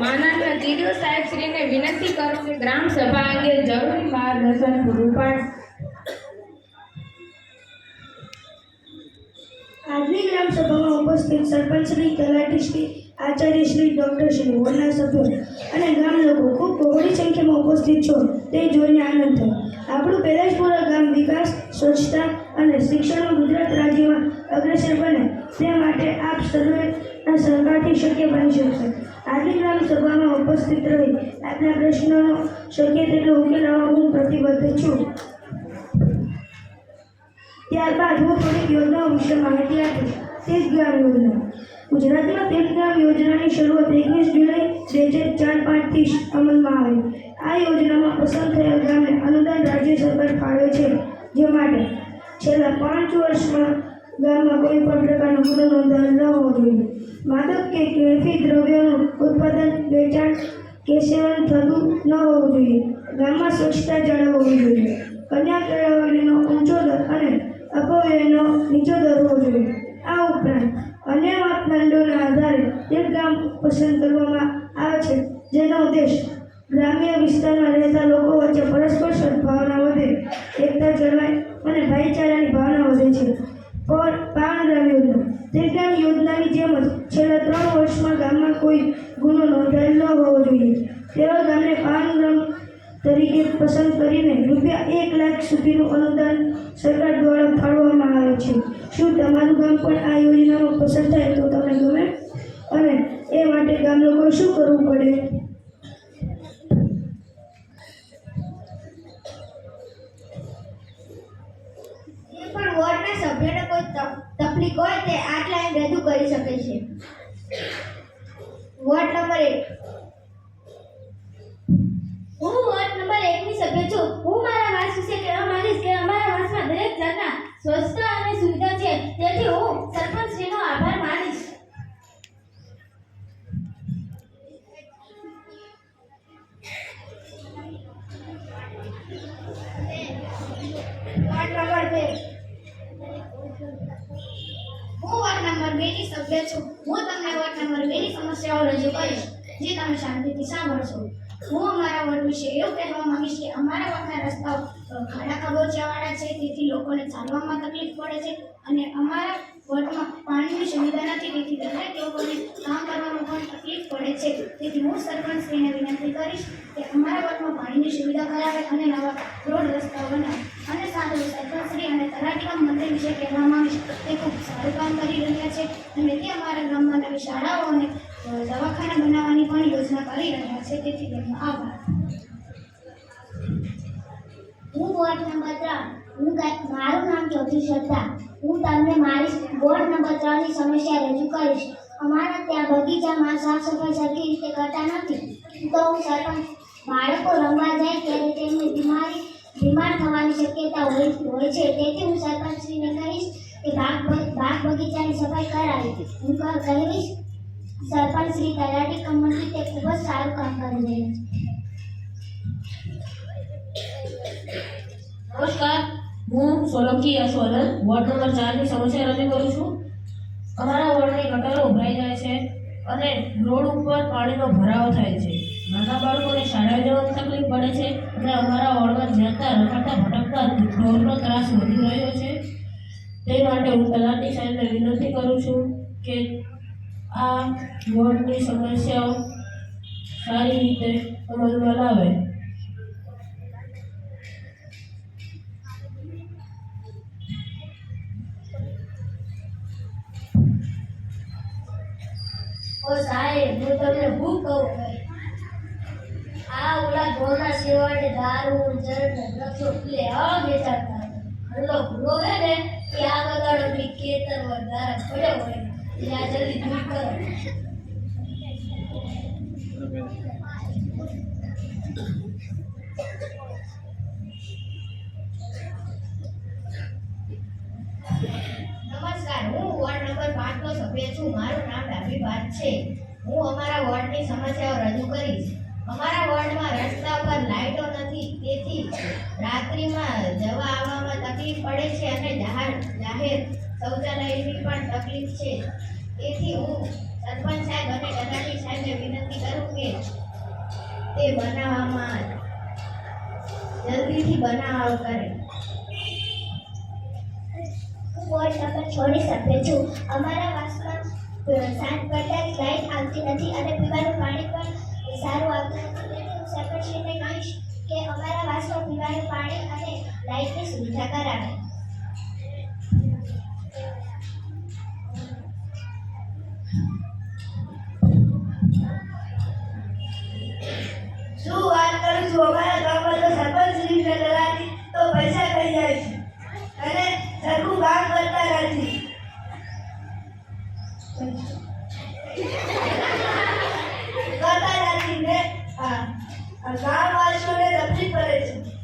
માનનીય જીડીઓ સાહેબ શ્રીને વિનંતી કરું કે ગ્રામ સભા અંગે જરૂરી માર્ગદર્શન પૂરું પાડ. આજની ગ્રામ સભામાં ઉપસ્થિત સરપંચ શ્રી, તલાટી શ્રી, આચાર્ય શ્રી, ડોક્ટર શ્રી, વોર્ડના સભ્યો અને ગામ લોકો ખૂબ બહોળી સંખ્યામાં ઉપસ્થિત છો. તે જોઈને આનંદ થયો. આપણું પેદાશપુરા ગામ વિકાસ, સ્વચ્છતા અને શિક્ષણમાં ગુજરાત રાજ્યમાં અગ્રેસર બને. તે માટે આપ સર્વેના સહકારથી શક્ય બની શકશે. ગ્રામ સભામાં ઉપસ્થિત રહી આપના પ્રશ્નોનો શક્ય તેટલો ઉકેલ લાવવા હું પ્રતિબદ્ધ છું. ત્યારબાદ હું થોડીક યોજનાઓ વિશે માહિતી આપીશ. ગ્રામ યોજના. ગુજરાતમાં તીર્થગ્રામ યોજનાની શરૂઆત એકવીસ જુલાઈ બે હજાર ચાર પાંચથી અમલમાં આવી. આ યોજનામાં પસંદ થયેલ ગામને અનુદાન રાજ્ય સરકાર ફાળવે છે. જે માટે છેલ્લા પાંચ વર્ષમાં ગામમાં કોઈ પણ પ્રકારનો ગુનો નોંધાયેલ ન હોવો જોઈએ. માદક કે કેફી દ્રવ્યોનું ઉત્પાદન, વેચાણ કે સેવન થતું ન હોવું જોઈએ. ગામમાં સ્વચ્છતા જાળવવી જોઈએ. કન્યા કેળવણીનો ઊંચો દર અને અપવ્યયનો નીચો દર હોવો જોઈએ. આ ઉપરાંત અન્ય માપદંડોના આધારે એક ગામ પસંદ કરવામાં આવે છે, જેનો ઉદ્દેશ ગ્રામ્ય વિસ્તારમાં રહેતા લોકો વચ્ચે પરસ્પર સદભાવના વધે, એકતા જળવાય અને ભાઈચારાની ભાવના વધે છે. પણ પાવનગ્રામ યોજના તે ગ્રામ યોજનાની જેમ જ છેલ્લા ત્રણ વર્ષમાં ગામમાં કોઈ ગુનો નોંધાયેલ ન હોવો જોઈએ. તેવા ગામને પાવનગ્રામ તરીકે પસંદ કરીને રૂપિયા એક લાખ સુધીનું અનુદાન સરકાર દ્વારા ફાળવવામાં આવે છે. શું તમારું ગામ પણ આ યોજનામાં પસંદ થાય તો તમે ગમે? અને એ માટે ગામ લોકોએ શું કરવું પડે? તકલીફ હોય તે આ લાઈન રજૂ કરી શકે છે. વોર્ડ નંબર એક. હું વોર્ડ નંબર એકની સભ્ય છું. હું મારા વાસ વિશે કહેવા માંગીશ કે અમારા વાસમાં દરેક જાતના સ્વચ્છતા અને સુવિધા છે. તેથી હું નંબર સભ્ય છું. હું તમને વોર્ડ નંબર વેલી સમસ્યાઓ રજૂ કરીશ, જે તમે શાંતિથી સાંભળશો. હું અમારા વોર્ડ વિશે એવું કહેવા માંગીશ કે અમારા વોર્ડના રસ્તાઓ ખાડા ખબોચિયાવાળા છે, તેથી લોકોને ચાલવામાં તકલીફ પડે છે અને અમારા વોર્ડમાં પાણીની સુવિધા નથી તેથી દરેક લોકોને કામ કરવામાં પણ તકલીફ પડે છે. તેથી હું સરપંચશ્રીને વિનંતી કરીશ કે અમારા વર્ગમાં પાણીની સુવિધા કરાવે અને નવા રોડ રસ્તાઓ બનાવે. અને સાથે સરપંચશ્રી અને તલાટી કામ મંત્રી વિશે કહેવા માંગીશ તે ખૂબ સારું કામ કરી રહ્યા છે અને તે અમારા ગામમાં નવી શાળાઓ અને દવાખાના બનાવવાની પણ યોજના કરી રહ્યા છે. તેથી તેમનો આભાર. હું વોર્ડ નંબર ત્રણ. હું મારું નામ ચોથી શ્રદ્ધા. હું તમને મારી વોર્ડ નંબર ત્રણની સમસ્યા રજૂ કરીશ. અમારા ત્યાં બગીચામાં સાફ સફાઈ સરખી રીતે કરતા નથી. તો હું સરપંચ બાળકો રમવા જાય ત્યારે તેમને બીમારી, બીમાર થવાની શક્યતા હોય હોય છે. તેથી હું સરપંચશ્રીને કહીશ કે બાગ બાગ બગીચાની સફાઈ કરાવી. હું ક- કહીશ સરપંચ શ્રી તલાટી કમંત્રી તે ખૂબ જ સારું કામ કરી રહ્યા છે. નમસ્કાર. હું સોલંકી યશવંત વોર્ડ નંબર ચારની સમસ્યા રજૂ કરું છું. અમારા વોર્ડની ગટરો ઉભરાઈ જાય છે અને રોડ ઉપર પાણીનો ભરાવો થાય છે. નાના બાળકોને શાળાએ જવાની તકલીફ પડે છે અને અમારા વોર્ડમાં જતા રખડતા ભટકતા ઢોરનો ત્રાસ વધી રહ્યો છે. તે માટે હું તલાટી સાહેબને વિનંતી કરું છું કે આ વોર્ડની સમસ્યાઓ સારી રીતે અમલમાં લાવે. ઓ સાહેબ, હું તમને હું કહું આ ઓલા ગોના સિવાય દારૂ જળ ને પીએ આ વેચાતા. હલો ભૂલો હે ને? કે આ બગાડો બી કેતર વધારે પડ્યો હોય. એટલે આ જલ્દી દૂર કરો. નમસ્કાર, હું નંબર પાંચનો સભ્ય છું. મારું નામ ડાભી ભાત છે. હું અમારા વોર્ડની સમસ્યાઓ રજૂ કરીશ. અમારા વોર્ડમાં રસ્તા પર લાઇટો નથી. તેથી રાત્રિમાં જવા આવવામાં તકલીફ પડે છે અને જાહેર જાહેર શૌચાલયની પણ તકલીફ છે. તેથી હું સરપંચ સાહેબ અને તલાટી સાહેબને વિનંતી કરું કે તે બનાવવામાં જલ્દીથી બનાવ કરે. હું નંબર છોડી શકે છું અમારા વાસમાં સાત પડતા જ લાઈટ આવતી નથી અને પીવાનું પાણી પણ સારું આવતું નથી. તેથી હું સરપંચને કહીશ કે અમારા વાસમાં પીવાનું પાણી અને લાઈટની સુવિધા કરાવે. શું વાત કરું છું? અમારા ગામમાં તો સરપંચ શ્રી તો પૈસા ખાઈ જાય? નથી કરતા નથી ને ગામવાસીઓને તકલીફ પડે છે.